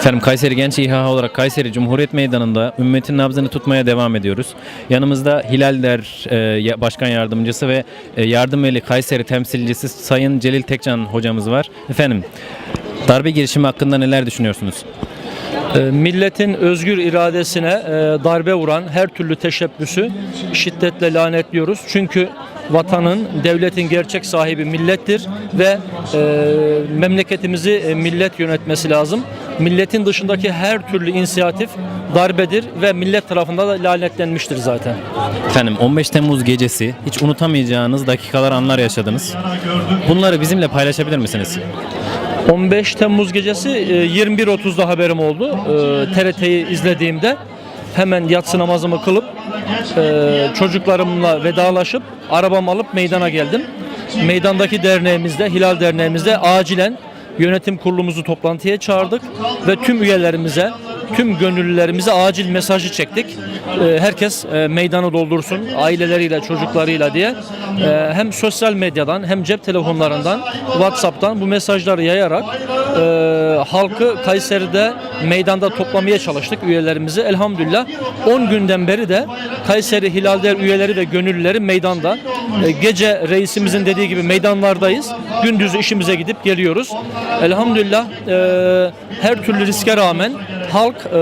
Efendim Kayseri Genç İHA olarak Kayseri Cumhuriyet Meydanı'nda ümmetin nabzını tutmaya devam ediyoruz. Yanımızda Hilal Der e, Başkan Yardımcısı ve e, Yardım Eli Kayseri temsilcisi Sayın Celil Tekcan hocamız var. Efendim darbe girişimi hakkında neler düşünüyorsunuz? E, Milletin özgür iradesine e, darbe vuran her türlü teşebbüsü şiddetle lanetliyoruz. Çünkü vatanın, devletin gerçek sahibi millettir ve e, memleketimizi e, millet yönetmesi lazım. Milletin dışındaki her türlü inisiyatif darbedir ve millet tarafından da lanetlenmiştir zaten. Efendim 15 Temmuz gecesi hiç unutamayacağınız dakikalar anlar yaşadınız. Bunları bizimle paylaşabilir misiniz? 15 Temmuz gecesi e, 21.30'da haberim oldu. E, TRT'yi izlediğimde hemen yatsı namazımı kılıp e, çocuklarımla vedalaşıp arabamı alıp meydana geldim. Meydandaki derneğimizde, Hilal Derneğimizde acilen yönetim kurulumuzu toplantıya çağırdık ve tüm üyelerimize, tüm gönüllülerimize acil mesajı çektik. E, Herkes e, meydanı doldursun aileleriyle, çocuklarıyla diye. E, Hem sosyal medyadan hem cep telefonlarından, WhatsApp'tan bu mesajları yayarak e, halkı Kayseri'de meydanda toplamaya çalıştık üyelerimizi. Elhamdülillah 10 günden beri de Kayseri Hilalder üyeleri ve gönüllüleri meydanda. E, gece reisimizin dediği gibi meydanlardayız. Gündüz işimize gidip geliyoruz. Elhamdülillah e, her türlü riske rağmen halk e,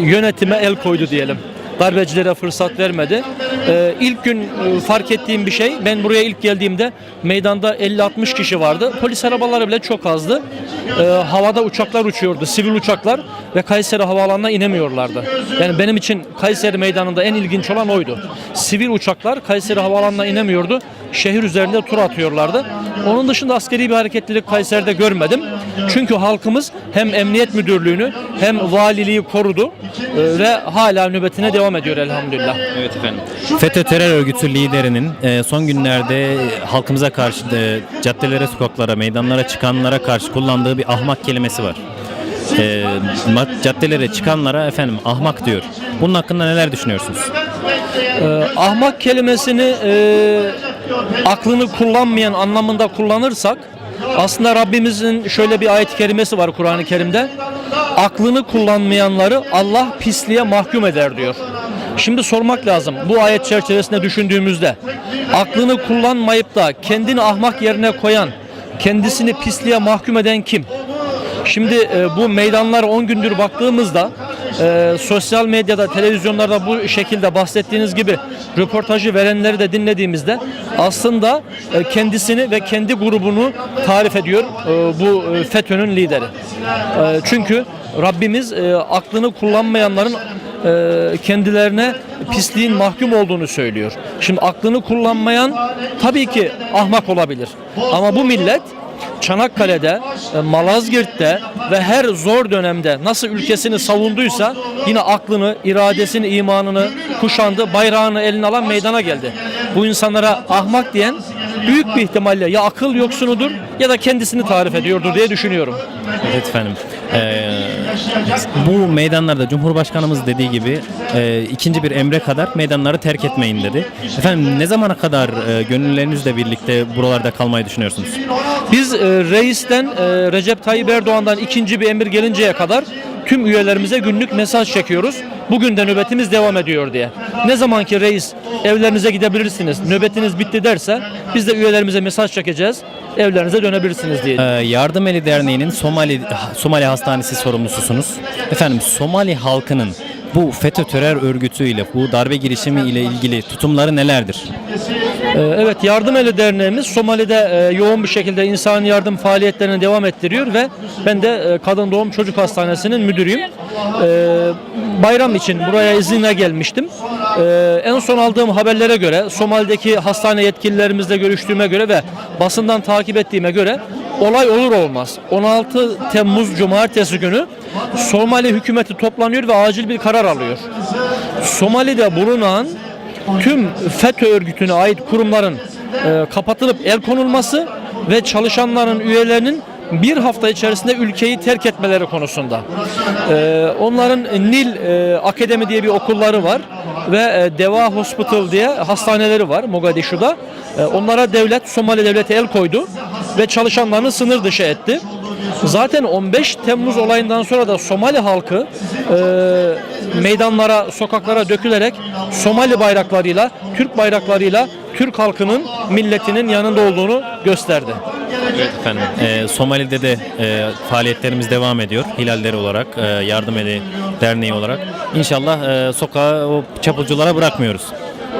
yönetime el koydu diyelim darbecilere fırsat vermedi. Ee, ilk gün e, fark ettiğim bir şey, ben buraya ilk geldiğimde meydanda 50-60 kişi vardı. Polis arabaları bile çok azdı. Ee, havada uçaklar uçuyordu, sivil uçaklar ve Kayseri havaalanına inemiyorlardı. Yani benim için Kayseri meydanında en ilginç olan oydu. Sivil uçaklar Kayseri havaalanına inemiyordu. Şehir üzerinde tur atıyorlardı. Onun dışında askeri bir hareketlilik Kayseri'de görmedim. Çünkü halkımız hem emniyet müdürlüğünü hem valiliği korudu e, ve hala nöbetine devam ediyor elhamdülillah. Evet efendim. FETÖ terör örgütü liderinin e, son günlerde halkımıza karşı e, caddelere, sokaklara, meydanlara çıkanlara karşı kullandığı bir ahmak kelimesi var. E, caddelere çıkanlara efendim ahmak diyor. Bunun hakkında neler düşünüyorsunuz? Ee, ahmak kelimesini e, aklını kullanmayan anlamında kullanırsak aslında Rabbimizin şöyle bir ayet-i kerimesi var Kur'an-ı Kerim'de. Aklını kullanmayanları Allah pisliğe mahkum eder diyor. Şimdi sormak lazım bu ayet çerçevesinde düşündüğümüzde aklını kullanmayıp da kendini ahmak yerine koyan, kendisini pisliğe mahkum eden kim? Şimdi e, bu meydanlara 10 gündür baktığımızda e, sosyal medyada, televizyonlarda bu şekilde bahsettiğiniz gibi röportajı verenleri de dinlediğimizde aslında e, kendisini ve kendi grubunu tarif ediyor e, bu e, FETÖ'nün lideri. Çünkü Rabbimiz aklını kullanmayanların kendilerine pisliğin mahkum olduğunu söylüyor. Şimdi aklını kullanmayan tabii ki ahmak olabilir. Ama bu millet Çanakkale'de, e, Malazgirt'te ve her zor dönemde nasıl ülkesini savunduysa yine aklını, iradesini, imanını kuşandı, bayrağını eline alan meydana geldi. Bu insanlara ahmak diyen büyük bir ihtimalle ya akıl yoksunudur ya da kendisini tarif ediyordur diye düşünüyorum. Evet efendim. E, bu meydanlarda Cumhurbaşkanımız dediği gibi e, ikinci bir emre kadar meydanları terk etmeyin dedi. Efendim ne zamana kadar e, gönüllerinizle birlikte buralarda kalmayı düşünüyorsunuz? Biz e, reisten e, Recep Tayyip Erdoğan'dan ikinci bir emir gelinceye kadar tüm üyelerimize günlük mesaj çekiyoruz. Bugün de nöbetimiz devam ediyor diye. Ne zaman ki reis evlerinize gidebilirsiniz, nöbetiniz bitti derse biz de üyelerimize mesaj çekeceğiz. Evlerinize dönebilirsiniz diye. Ee, Yardım Eli Derneği'nin Somali Somali Hastanesi sorumlususunuz. Efendim Somali halkının bu FETÖ terör örgütüyle bu darbe girişimi ile ilgili tutumları nelerdir? Ee, Evet Yardım Eli Derneğimiz Somali'de e, yoğun bir şekilde insan yardım faaliyetlerini devam ettiriyor ve ben de e, Kadın Doğum Çocuk Hastanesi'nin müdürüyüm. Ee, Bayram için buraya izinle gelmiştim. En son aldığım haberlere göre Somali'deki hastane yetkililerimizle görüştüğüme göre ve basından takip ettiğime göre olay olur olmaz 16 Temmuz Cumartesi günü Somali hükümeti toplanıyor ve acil bir karar alıyor. Somali'de bulunan tüm FETÖ örgütüne ait kurumların e, kapatılıp el konulması ve çalışanların üyelerinin bir hafta içerisinde ülkeyi terk etmeleri konusunda. E, onların Nil e, Akademi diye bir okulları var ve e, Deva Hospital diye hastaneleri var Mogadishu'da. E, onlara devlet, Somali devleti el koydu ve çalışanlarını sınır dışı etti. Zaten 15 Temmuz olayından sonra da Somali halkı e, meydanlara, sokaklara dökülerek Somali bayraklarıyla, Türk bayraklarıyla Türk halkının, milletinin yanında olduğunu gösterdi. Evet efendim. Ee, Somali'de de e, faaliyetlerimiz devam ediyor. Hilalleri olarak, e, Yardım Eli Derneği olarak. İnşallah e, sokağa o çapulculara bırakmıyoruz.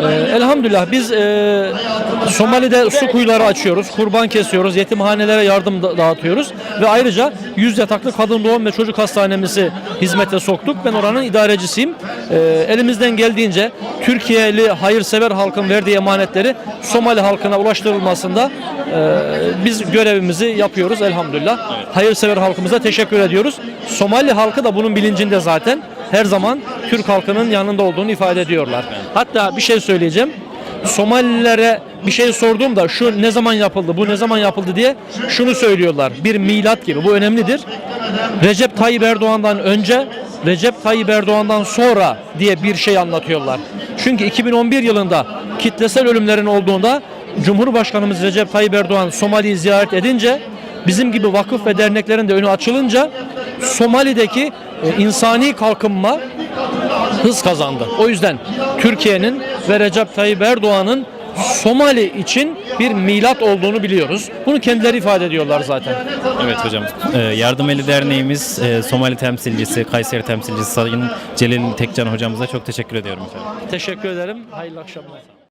Ee, elhamdülillah biz e, Somali'de su kuyuları açıyoruz, kurban kesiyoruz, yetimhanelere yardım da- dağıtıyoruz ve ayrıca 100 yataklı kadın doğum ve çocuk hastanemizi hizmete soktuk. Ben oranın idarecisiyim. Ee, elimizden geldiğince Türkiye'li hayırsever halkın verdiği emanetleri Somali halkına ulaştırılmasında e, biz görevimizi yapıyoruz elhamdülillah. Hayırsever halkımıza teşekkür ediyoruz. Somali halkı da bunun bilincinde zaten her zaman Türk halkının yanında olduğunu ifade ediyorlar. Hatta bir şey söyleyeceğim. Somalililere bir şey sorduğumda şu ne zaman yapıldı, bu ne zaman yapıldı diye şunu söylüyorlar. Bir milat gibi. Bu önemlidir. Recep Tayyip Erdoğan'dan önce, Recep Tayyip Erdoğan'dan sonra diye bir şey anlatıyorlar. Çünkü 2011 yılında kitlesel ölümlerin olduğunda Cumhurbaşkanımız Recep Tayyip Erdoğan Somali'yi ziyaret edince bizim gibi vakıf ve derneklerin de önü açılınca Somali'deki e, insani kalkınma hız kazandı. O yüzden Türkiye'nin ve Recep Tayyip Erdoğan'ın Somali için bir milat olduğunu biliyoruz. Bunu kendileri ifade ediyorlar zaten. Evet hocam. Ee, Yardım Eli Derneğimiz e, Somali temsilcisi, Kayseri temsilcisi Sayın Celil Tekcan hocamıza çok teşekkür ediyorum efendim. Teşekkür ederim. Hayırlı akşamlar.